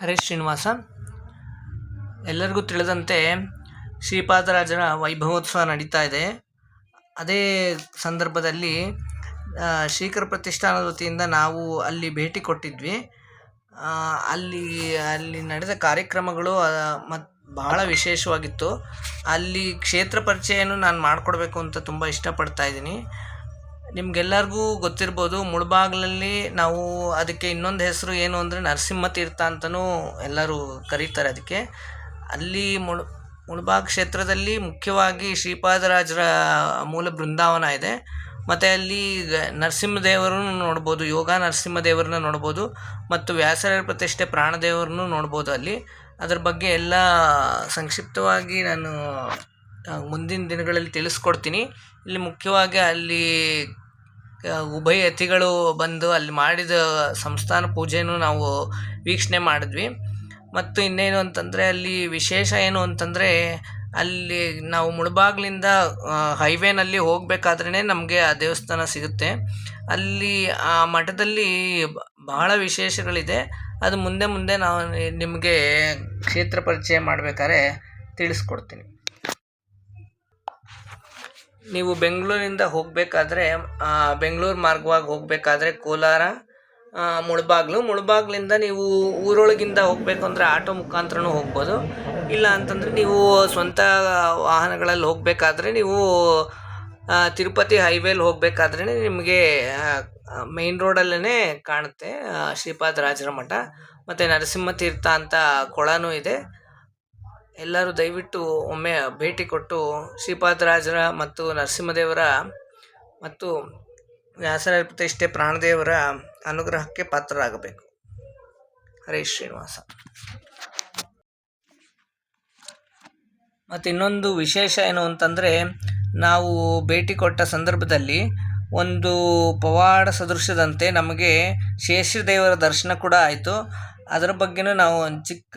ಹರೇಶ್ ಶ್ರೀನಿವಾಸ. ಎಲ್ಲರಿಗೂ ತಿಳಿದಂತೆ ಶ್ರೀಪಾದರಾಜರ ವೈಭವೋತ್ಸವ ನಡೀತಾ ಇದೆ. ಅದೇ ಸಂದರ್ಭದಲ್ಲಿ ಶ್ರೀಕರ ಪ್ರತಿಷ್ಠಾನದ ವತಿಯಿಂದ ನಾವು ಅಲ್ಲಿ ಭೇಟಿ ಕೊಟ್ಟಿದ್ವಿ. ಅಲ್ಲಿ ಅಲ್ಲಿ ನಡೆದ ಕಾರ್ಯಕ್ರಮಗಳು ಮತ್ತು ಬಹಳ ವಿಶೇಷವಾಗಿತ್ತು. ಅಲ್ಲಿ ಕ್ಷೇತ್ರ ಪರಿಚಯನೂ ನಾನು ಮಾಡಿಕೊಡ್ಬೇಕು ಅಂತ ತುಂಬ ಇಷ್ಟಪಡ್ತಾ ಇದ್ದೀನಿ. ನಿಮ್ಗೆಲ್ಲರಿಗೂ ಗೊತ್ತಿರ್ಬೋದು, ಮುಳಬಾಗ್ಲಲ್ಲಿ ನಾವು ಅದಕ್ಕೆ ಇನ್ನೊಂದು ಹೆಸರು ಏನು ಅಂದರೆ ನರಸಿಂಹ ತೀರ್ಥ ಅಂತಲೂ ಎಲ್ಲರೂ ಕರೀತಾರೆ ಅದಕ್ಕೆ. ಅಲ್ಲಿ ಮುಳು, ಮುಳ್ಬಾಗ್ ಕ್ಷೇತ್ರದಲ್ಲಿ ಮುಖ್ಯವಾಗಿ ಶ್ರೀಪಾದರಾಜರ ಮೂಲ ಬೃಂದಾವನ ಇದೆ. ಮತ್ತು ಅಲ್ಲಿ ನರಸಿಂಹದೇವರನ್ನು ನೋಡ್ಬೋದು, ಯೋಗ ನರಸಿಂಹದೇವರನ್ನ ನೋಡ್ಬೋದು, ಮತ್ತು ವ್ಯಾಸರ ಪ್ರತಿಷ್ಠೆ ಪ್ರಾಣದೇವರನ್ನು ನೋಡ್ಬೋದು ಅಲ್ಲಿ. ಅದ್ರ ಬಗ್ಗೆ ಎಲ್ಲ ಸಂಕ್ಷಿಪ್ತವಾಗಿ ನಾನು ಮುಂದಿನ ದಿನಗಳಲ್ಲಿ ತಿಳಿಸ್ಕೊಡ್ತೀನಿ. ಇಲ್ಲಿ ಮುಖ್ಯವಾಗಿ ಅಲ್ಲಿ ಉಭಯ ಯತಿಗಳು ಬಂದು ಅಲ್ಲಿ ಮಾಡಿದ ಸಂಸ್ಥಾನ ಪೂಜೆಯನ್ನು ನಾವು ವೀಕ್ಷಣೆ ಮಾಡಿದ್ವಿ. ಮತ್ತು ಇನ್ನೇನು ಅಂತಂದರೆ ಅಲ್ಲಿ ವಿಶೇಷ ಏನು ಅಂತಂದರೆ ಅಲ್ಲಿ ನಾವು ಮುಳಬಾಗ್ಲಿಂದ ಹೈವೇನಲ್ಲಿ ಹೋಗಬೇಕಾದ್ರೇ ನಮಗೆ ಆ ದೇವಸ್ಥಾನ ಸಿಗುತ್ತೆ. ಅಲ್ಲಿ ಆ ಮಠದಲ್ಲಿ ಬಹಳ ವಿಶೇಷಗಳಿದೆ. ಅದು ಮುಂದೆ ಮುಂದೆ ನಾವು ನಿಮಗೆ ಕ್ಷೇತ್ರ ಪರಿಚಯ ಮಾಡಬೇಕಾದ್ರೆ ತಿಳಿಸ್ಕೊಡ್ತೀನಿ. ನೀವು ಬೆಂಗಳೂರಿಂದ ಹೋಗಬೇಕಾದ್ರೆ ಬೆಂಗಳೂರು ಮಾರ್ಗವಾಗಿ ಹೋಗಬೇಕಾದ್ರೆ ಕೋಲಾರ ಮುಳಬಾಗ್ಲು. ಮುಳಬಾಗ್ಲಿಂದ ನೀವು ಊರೊಳಗಿಂದ ಹೋಗಬೇಕು ಅಂದರೆ ಆಟೋ ಮುಖಾಂತರನೂ ಹೋಗ್ಬೋದು. ಇಲ್ಲ ಅಂತಂದರೆ ನೀವು ಸ್ವಂತ ವಾಹನಗಳಲ್ಲಿ ಹೋಗಬೇಕಾದ್ರೆ ನೀವು ತಿರುಪತಿ ಹೈವೇಲಿ ಹೋಗಬೇಕಾದ್ರೆ ನಿಮಗೆ ಮೇಯ್ನ್ ರೋಡಲ್ಲೇ ಕಾಣುತ್ತೆ ಶ್ರೀಪಾದರಾಜರ ಮಠ. ಮತ್ತು ನರಸಿಂಹ ತೀರ್ಥ ಅಂತ ಕೊಳನೂ ಇದೆ. ಎಲ್ಲರೂ ದಯವಿಟ್ಟು ಒಮ್ಮೆ ಭೇಟಿ ಕೊಟ್ಟು ಶ್ರೀಪಾದರಾಜರ ಮತ್ತು ನರಸಿಂಹದೇವರ ಮತ್ತು ವ್ಯಾಸರಾಯ ಪ್ರತಿಷ್ಠೆ ಪ್ರಾಣದೇವರ ಅನುಗ್ರಹಕ್ಕೆ ಪಾತ್ರರಾಗಬೇಕು. ಹರೇ ಶ್ರೀನಿವಾಸ. ಮತ್ತು ಇನ್ನೊಂದು ವಿಶೇಷ ಏನು ಅಂತಂದರೆ, ನಾವು ಭೇಟಿ ಕೊಟ್ಟ ಸಂದರ್ಭದಲ್ಲಿ ಒಂದು ಪವಾಡ ಸದೃಶದಂತೆ ನಮಗೆ ಶೇಷದೇವರ ದರ್ಶನ ಕೂಡ ಆಯಿತು. ಅದರ ಬಗ್ಗೆನೂ ನಾವು ಒಂದು ಚಿಕ್ಕ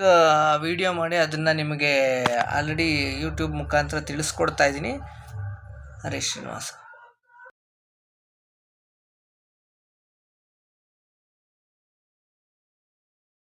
ವಿಡಿಯೋ ಮಾಡಿ ಅದನ್ನು ನಿಮಗೆ ಆಲ್ರೆಡಿ ಯೂಟ್ಯೂಬ್ ಮುಖಾಂತರ ತಿಳಿಸ್ಕೊಡ್ತಾ ಇದ್ದೀನಿ. ಹರೀಶ್ ಶ್ರೀನಿವಾಸ.